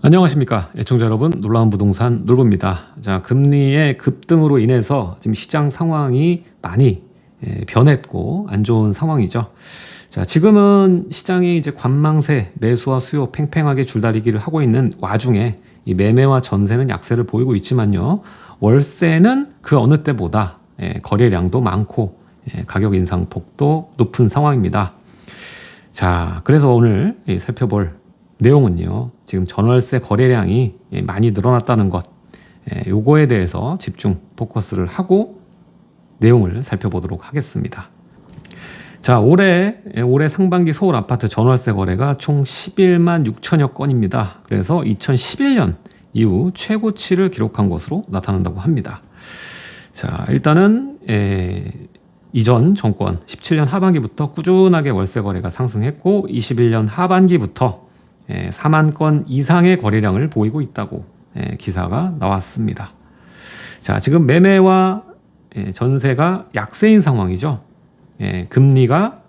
안녕하십니까 애청자 여러분. 놀라운 부동산 놀부입니다. 자 금리의 급등으로 인해서 지금 시장 상황이 많이 예, 변했고 안 좋은 상황이죠. 자 지금은 시장이 이제 관망세 매수와 수요 팽팽하게 줄다리기를 하고 있는 와중에 이 매매와 전세는 약세를 보이고 있지만요 월세는 그 어느 때보다 예, 거래량도 많고 예, 가격 인상폭도 높은 상황입니다. 자 그래서 오늘 예, 살펴볼 내용은요. 지금 전월세 거래량이 예, 많이 늘어났다는 것. 예, 요거에 대해서 집중 포커스를 하고 내용을 살펴보도록 하겠습니다. 자, 올해 예, 올해 상반기 서울 아파트 전월세 거래가 총 11만 6천여 건입니다. 그래서 2011년 이후 최고치를 기록한 것으로 나타난다고 합니다. 자, 일단은 에, 이전 정권 17년 하반기부터 꾸준하게 월세 거래가 상승했고 21년 하반기부터 4만 예, 건 이상의 거래량을 보이고 있다고 예, 기사가 나왔습니다. 자, 지금 매매와 예, 전세가 약세인 상황이죠. 금리가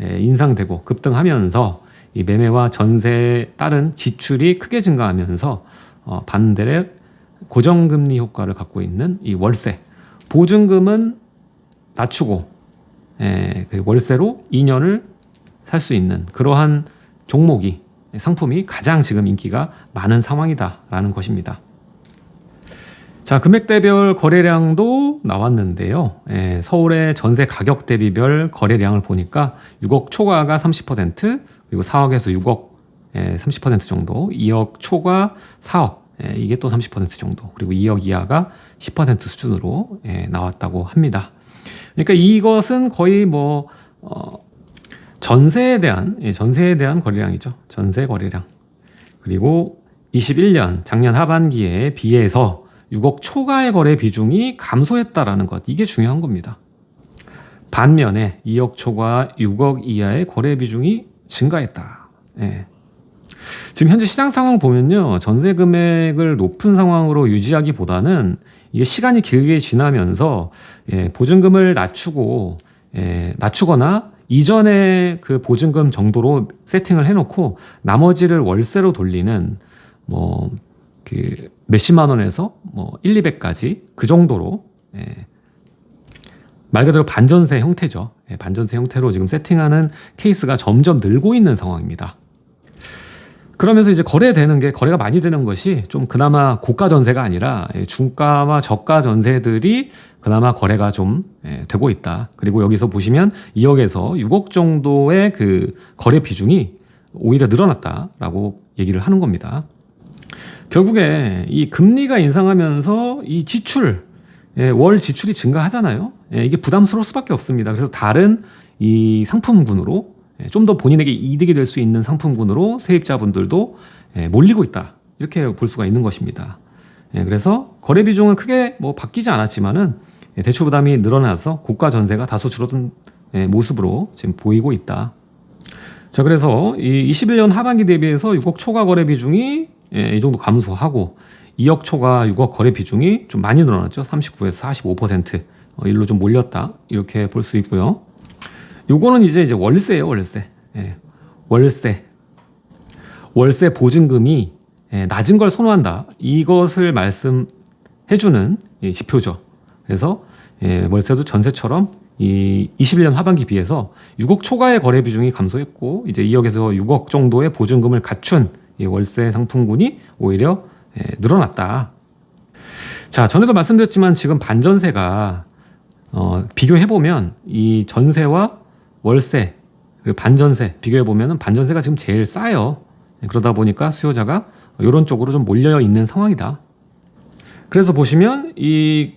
인상되고 급등하면서 이 매매와 전세에 따른 지출이 크게 증가하면서 어, 반대로 고정금리 효과를 갖고 있는 이 월세 보증금은 낮추고 그 월세로 2년을 살 수 있는 그러한 종목이 상품이 가장 지금 인기가 많은 상황이다라는 것입니다. 자, 금액대별 거래량도 나왔는데요. 예, 서울의 전세 가격 대비별 거래량을 보니까 6억 초과가 30%, 그리고 4억에서 6억 예, 30% 정도, 2억 초과 4억, 예, 이게 또 30% 정도, 그리고 2억 이하가 10% 수준으로 예, 나왔다고 합니다. 그러니까 이것은 거의 뭐, 어, 전세에 대한 예, 전세에 대한 거래량이죠. 전세 거래량. 그리고 21년 작년 하반기에 비해서 6억 초과의 거래 비중이 감소했다라는 것. 이게 중요한 겁니다. 반면에 2억 초과 6억 이하의 거래 비중이 증가했다. 예. 지금 현재 시장 상황 보면요. 전세 금액을 높은 상황으로 유지하기보다는 이게 시간이 길게 지나면서 예, 보증금을 낮추고 예, 낮추거나 이전에 그 보증금 정도로 세팅을 해놓고 나머지를 월세로 돌리는 뭐 그 몇십만 원에서 뭐 1, 200까지 그 정도로 예. 말 그대로 반전세 형태죠. 예, 반전세 형태로 지금 세팅하는 케이스가 점점 늘고 있는 상황입니다. 그러면서 이제 거래되는 게 거래가 많이 되는 것이 좀 그나마 고가 전세가 아니라 예, 중가와 저가 전세들이 그나마 거래가 좀 예, 되고 있다. 그리고 여기서 보시면 2억에서 6억 정도의 그 거래 비중이 오히려 늘어났다라고 얘기를 하는 겁니다. 결국에 이 금리가 인상하면서 이 지출, 예, 월 지출이 증가하잖아요. 이게 부담스러울 수밖에 없습니다. 그래서 다른 이 상품군으로 예, 좀 더 본인에게 이득이 될 수 있는 상품군으로 세입자분들도 예, 몰리고 있다. 이렇게 볼 수가 있는 것입니다. 예, 그래서 거래 비중은 크게 뭐 바뀌지 않았지만은 대출 부담이 늘어나서 고가 전세가 다소 줄어든 모습으로 지금 보이고 있다. 자, 그래서 이 21년 하반기 대비해서 6억 초과 거래 비중이 이 정도 감소하고 2억 초과 6억 거래 비중이 좀 많이 늘어났죠. 39에서 45% 어, 일로 좀 몰렸다. 이렇게 볼 수 있고요. 요거는 이제 이제 월세예요, 월세. 예. 월세. 월세 보증금이 예, 낮은 걸 선호한다. 이것을 말씀해주는 예, 지표죠. 그래서 예, 월세도 전세처럼 이 21년 하반기 비해서 6억 초과의 거래 비중이 감소했고 이제 2억에서 6억 정도의 보증금을 갖춘 이 월세 상품군이 오히려 예, 늘어났다. 자, 전에도 말씀드렸지만 지금 반전세가 어, 비교해 보면 이 전세와 월세 그리고 반전세 비교해 보면은 반전세가 지금 제일 싸요. 그러다 보니까 수요자가 이런 쪽으로 좀 몰려 있는 상황이다. 그래서 보시면 이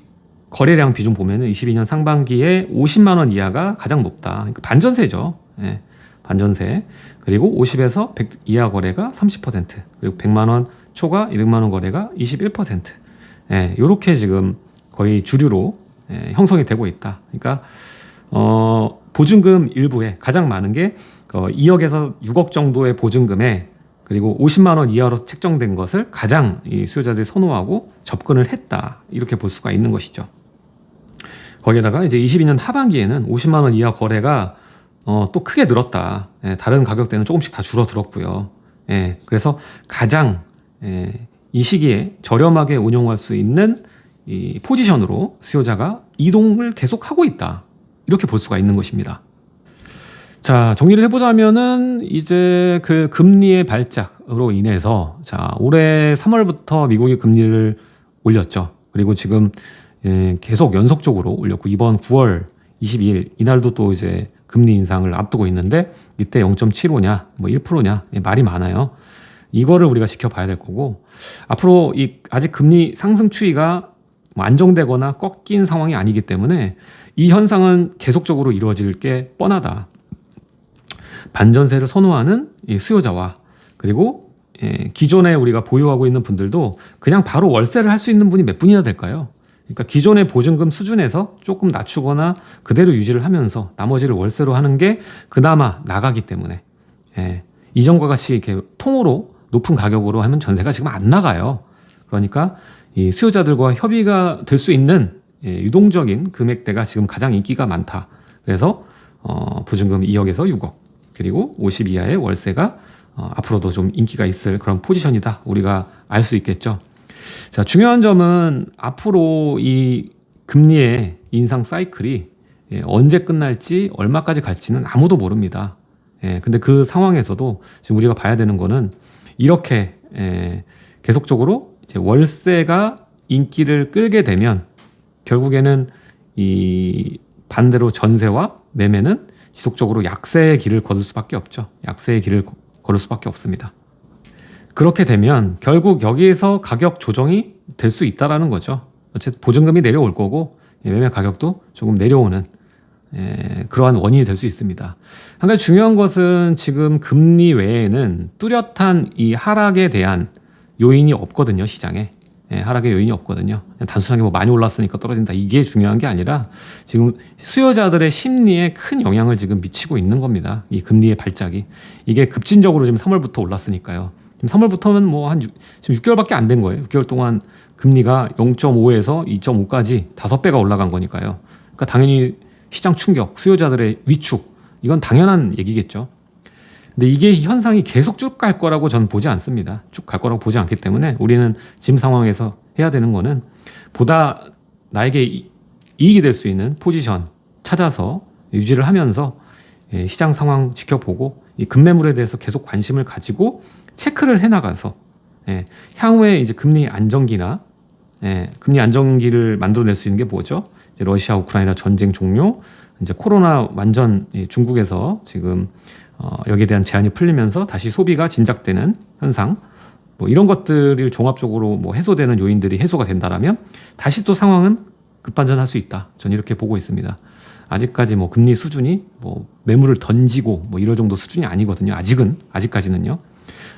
거래량 비중 보면은 22년 상반기에 50만 원 이하가 가장 높다. 그러니까 반전세죠. 예, 반전세. 그리고 50에서 100 이하 거래가 30%, 그리고 100만 원 초과 200만 원 거래가 21%. 예, 요렇게 지금 거의 주류로 예, 형성이 되고 있다. 그러니까 어 보증금 일부에 가장 많은 게 어, 2억에서 6억 정도의 보증금에 그리고 50만 원 이하로 책정된 것을 가장 이 수요자들이 선호하고 접근을 했다 이렇게 볼 수가 있는 것이죠. 거기에다가 이제 22년 하반기에는 50만 원 이하 거래가 어, 또 크게 늘었다. 예, 다른 가격대는 조금씩 다 줄어들었고요. 예, 그래서 가장 예, 이 시기에 저렴하게 운용할 수 있는 이 포지션으로 수요자가 이동을 계속하고 있다. 이렇게 볼 수가 있는 것입니다. 자, 정리를 해보자면은 이제 그 금리의 발작으로 인해서 자, 올해 3월부터 미국이 금리를 올렸죠. 그리고 지금 예, 계속 연속적으로 올렸고 이번 9월 22일 이날도 또 이제 금리 인상을 앞두고 있는데 이때 0.75냐 뭐 1%냐 예, 말이 많아요. 이거를 우리가 지켜봐야 될 거고 앞으로 이 아직 금리 상승 추이가 뭐 안정되거나 꺾인 상황이 아니기 때문에 이 현상은 계속적으로 이루어질 게 뻔하다. 반전세를 선호하는 이 수요자와 그리고 예, 기존에 우리가 보유하고 있는 분들도 그냥 바로 월세를 할 수 있는 분이 몇 분이나 될까요? 그러니까 기존의 보증금 수준에서 조금 낮추거나 그대로 유지를 하면서 나머지를 월세로 하는 게 그나마 나가기 때문에 예, 이전과 같이 이렇게 통으로 높은 가격으로 하면 전세가 지금 안 나가요. 그러니까 이 수요자들과 협의가 될 수 있는 예, 유동적인 금액대가 지금 가장 인기가 많다. 그래서 어, 보증금 2억에서 6억 그리고 50 이하의 월세가 어, 앞으로도 좀 인기가 있을 그런 포지션이다. 우리가 알 수 있겠죠. 자, 중요한 점은 앞으로 이 금리의 인상 사이클이 예, 언제 끝날지 얼마까지 갈지는 아무도 모릅니다. 예, 근데 그 상황에서도 지금 우리가 봐야 되는 거는 이렇게 예, 계속적으로 월세가 인기를 끌게 되면 결국에는 이 반대로 전세와 매매는 지속적으로 약세의 길을 걸을 수밖에 없죠. 약세의 길을 걸을 수밖에 없습니다. 그렇게 되면 결국 여기에서 가격 조정이 될 수 있다라는 거죠. 어쨌든 보증금이 내려올 거고 매매 가격도 조금 내려오는 예, 그러한 원인이 될 수 있습니다. 한 가지 중요한 것은 지금 금리 외에는 뚜렷한 이 하락에 대한 요인이 없거든요, 시장에. 예, 하락의 요인이 없거든요. 단순하게 뭐 많이 올랐으니까 떨어진다. 이게 중요한 게 아니라 지금 수요자들의 심리에 큰 영향을 지금 미치고 있는 겁니다. 이 금리의 발작이. 이게 급진적으로 지금 3월부터 올랐으니까요. 지금 3월부터는 뭐 한 지금 6개월밖에 안 된 거예요. 6개월 동안 금리가 0.5에서 2.5까지 5배가 올라간 거니까요. 그러니까 당연히 시장 충격, 수요자들의 위축, 이건 당연한 얘기겠죠. 근데 이게 현상이 계속 쭉 갈 거라고 저는 보지 않습니다. 쭉 갈 거라고 보지 않기 때문에 우리는 지금 상황에서 해야 되는 거는 보다 나에게 이- 이익이 될 수 있는 포지션 찾아서 유지를 하면서 예, 시장 상황 지켜보고 이 급매물에 대해서 계속 관심을 가지고 체크를 해 나가서 예, 향후에 이제 금리 안정기나 예, 금리 안정기를 만들어낼 수 있는 게 뭐죠? 러시아 우크라이나 전쟁 종료, 이제 코로나 완전 이 중국에서 지금 어, 여기에 대한 제한이 풀리면서 다시 소비가 진작되는 현상, 뭐 이런 것들을 종합적으로 뭐 해소되는 요인들이 해소가 된다라면 다시 또 상황은 급반전할 수 있다. 전 이렇게 보고 있습니다. 아직까지 뭐 금리 수준이 뭐 매물을 던지고 뭐 이럴 정도 수준이 아니거든요. 아직은 아직까지는요.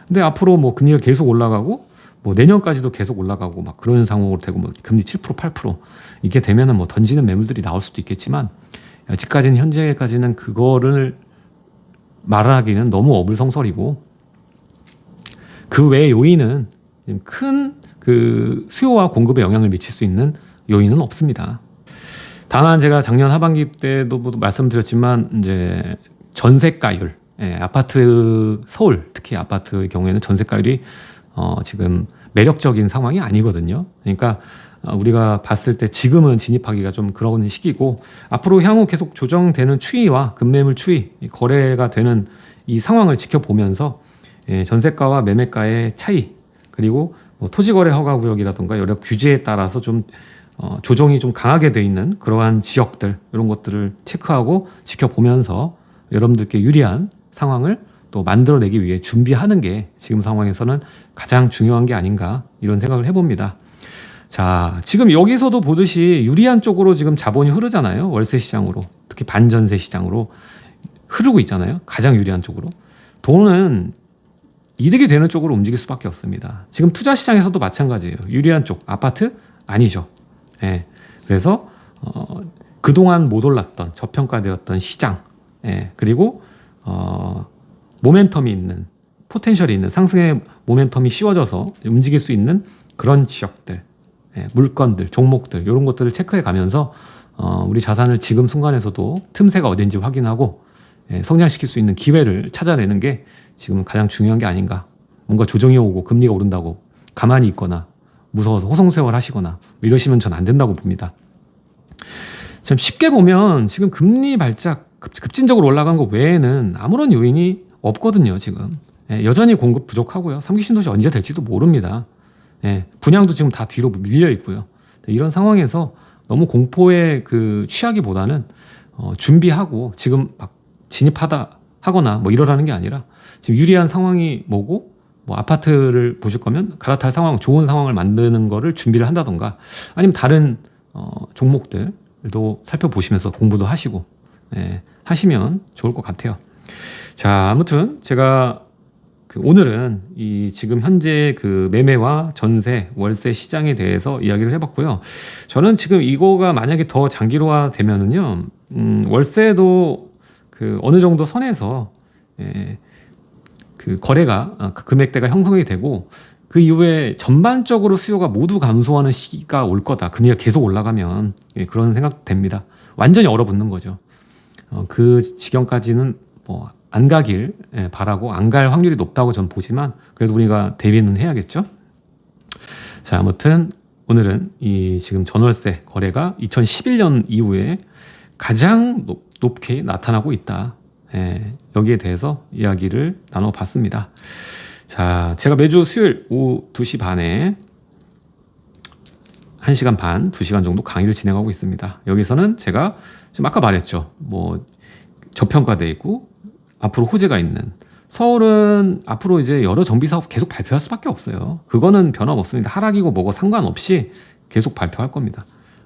근데 앞으로 뭐 금리가 계속 올라가고 뭐 내년까지도 계속 올라가고 막 그런 상황으로 되고 뭐 금리 7% 8% 이게 되면은 뭐 던지는 매물들이 나올 수도 있겠지만 아직까지는 현재까지는 그거를 말하기는 너무 어불성설이고 그 외의 요인은 큰 그 수요와 공급에 영향을 미칠 수 있는 요인은 없습니다. 다만 제가 작년 하반기 때도 뭐 말씀드렸지만 이제 전세가율, 예, 아파트 서울 특히 아파트의 경우에는 전세가율이 어, 지금 매력적인 상황이 아니거든요. 그러니까 어, 우리가 봤을 때 지금은 진입하기가 좀 그런 시기고 앞으로 향후 계속 조정되는 추이와 급매물 추이, 이 거래가 되는 이 상황을 지켜보면서 예, 전세가와 매매가의 차이 그리고 뭐 토지거래 허가 구역이라든가 여러 규제에 따라서 좀 어, 조정이 좀 강하게 돼 있는 그러한 지역들 이런 것들을 체크하고 지켜보면서 여러분들께 유리한 상황을 또 만들어내기 위해 준비하는 게 지금 상황에서는 가장 중요한 게 아닌가 이런 생각을 해봅니다. 자, 지금 여기서도 보듯이 유리한 쪽으로 지금 자본이 흐르잖아요. 월세 시장으로. 특히 반전세 시장으로 흐르고 있잖아요. 가장 유리한 쪽으로. 돈은 이득이 되는 쪽으로 움직일 수밖에 없습니다. 지금 투자 시장에서도 마찬가지예요. 유리한 쪽, 아파트? 아니죠. 예. 그래서, 어, 그동안 못 올랐던, 저평가되었던 시장, 예. 그리고, 어, 모멘텀이 있는, 포텐셜이 있는, 상승의 모멘텀이 씌워져서 움직일 수 있는 그런 지역들, 예, 물건들, 종목들, 이런 것들을 체크해 가면서, 어, 우리 자산을 지금 순간에서도 틈새가 어딘지 확인하고, 예, 성장시킬 수 있는 기회를 찾아내는 게 지금 가장 중요한 게 아닌가. 뭔가 조정이 오고 금리가 오른다고 가만히 있거나 무서워서 호송세월 하시거나 뭐 이러시면 전 안 된다고 봅니다. 참 쉽게 보면 지금 금리 발작 급, 급진적으로 올라간 것 외에는 아무런 요인이 없거든요, 지금. 예, 여전히 공급 부족하고요. 3기 신도시 언제 될지도 모릅니다. 예, 분양도 지금 다 뒤로 밀려 있고요. 이런 상황에서 너무 공포에 그 취하기보다는 어, 준비하고 지금 막 진입하다 하거나 뭐 이러라는 게 아니라 지금 유리한 상황이 뭐고 뭐 아파트를 보실 거면 갈아탈 상황 좋은 상황을 만드는 거를 준비를 한다던가 아니면 다른 어, 종목들도 살펴보시면서 공부도 하시고 예, 하시면 좋을 것 같아요. 자 아무튼 제가 그 오늘은 이 지금 현재 그 매매와 전세, 월세 시장에 대해서 이야기를 해봤고요. 저는 지금 이거가 만약에 더 장기로화 되면은요, 음, 월세도 그 어느 정도 선에서 예, 그 거래가 아, 그 금액대가 형성이 되고 그 이후에 전반적으로 수요가 모두 감소하는 시기가 올 거다. 금리가 계속 올라가면 예, 그런 생각 됩니다. 완전히 얼어붙는 거죠. 어, 그 지경까지는 뭐 안 가길 예, 바라고 안 갈 확률이 높다고 저는 보지만 그래도 우리가 대비는 해야겠죠. 자 아무튼 오늘은 이 지금 전월세 거래가 2011년 이후에 가장 높, 높게 나타나고 있다. 예, 여기에 대해서 이야기를 나눠봤습니다. 자, 제가 매주 수요일 오후 2시 반에 1시간 반, 2시간 정도 강의를 진행하고 있습니다. 여기서는 제가 지금 아까 말했죠. 뭐 저평가돼 있고 앞으로 호재가 있는 서울은 앞으로 이제 여러 정비 사업 계속 발표할 수밖에 없어요. 그거는 변함없습니다. 하락이고 뭐고 상관없이 계속 발표할 겁니다.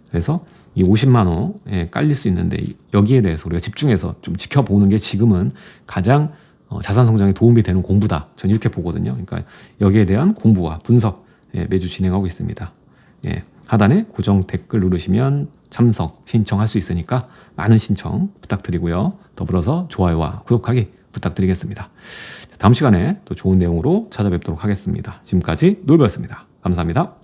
그래서 이 50만 원에 깔릴 수 있는데 여기에 대해서 우리가 집중해서 좀 지켜보는 게 지금은 가장 어, 자산 성장에 도움이 되는 공부다. 전 이렇게 보거든요. 그러니까 여기에 대한 공부와 분석 예, 매주 진행하고 있습니다. 예, 하단에 고정 댓글 누르시면 참석 신청할 수 있으니까 많은 신청 부탁드리고요. 더불어서 좋아요와 구독하기 부탁드리겠습니다. 다음 시간에 또 좋은 내용으로 찾아뵙도록 하겠습니다. 지금까지 놀배였습니다. 감사합니다.